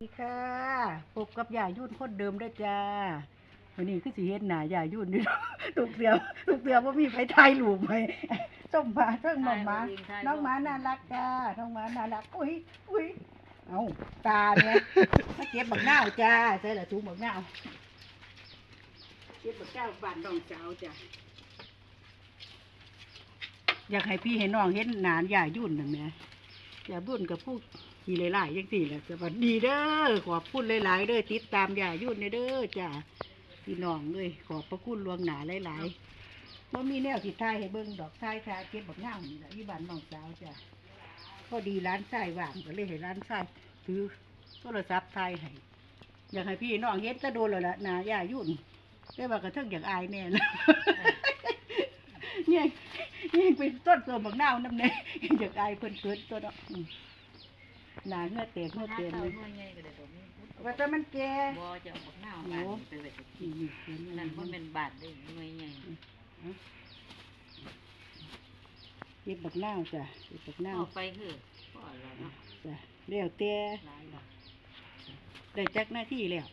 สวัสดีค่ะพบกับยายยุ่นคนเดิมด้วยจ้าวันนี้คือสิเฮ็ดหน้ายายยุ่นนี่ตุกเสียวตุกเสียวว่ามีไผทายรูปไหมส้มหมาเส้มหมาหมาน้องหมาน่ารักจ้าน้องหมาน่ารักอุ้ยอุ้ยเอาตาเนี่ยมาเก็บบักนาวจ้าใส่ละถุงบักนาวเก็บบักนาวบ้านน้องสาวจ้าอยากให้พี่ให้น้องเห็นหนานยายยุ่นนั่นแหม อย่าบุญกับผู้ขี่หลายๆยังสี่แหละสวัสดีเด้อขอบคุณหลายๆเด้อติดตามอย่ายุ่นเด้อจ้าพี่น้องเลยขอบพระคุณลวงหนาหลายๆว่ามีแนวสิทายให้เบิ่งดอกทายทายเก็บบักง่านี่แหละที่บ้านน้องสาวจ้าพอดีร้านทรายว่างก็เลยให้ร้านทรายถือโทรศัพท์ทายให้อยากให้พี่น้องเห็นแตะโดนแล้วล่ะนาย่ายุ่นได้ว่ากระเทิงอย่างอายแน่นะเนี่ย นี่เป็นต้นโสมบักนาวน้ำเนยอยากอายเพิ่นเกิดตัวเนาะอืมหนาเงื่อแตกเงื่อเตียนเลยหน่วยใหญ่ก็ได้ตัวนี้ว่าแต่มันแก่บ่จะเอาบักหน้าบาดไปไว้ตะนี่กี้นี่เห็นไหมนั่นบ่แม่นบาดเด้หน่วยใหญ่เก็บบักนาวจ้ะเก็บบักนาวเอาไปคือพอแล้วเนาะจ้ะเลี้ยวแต่หลายแล้วได้จักหน้าที่แล้ว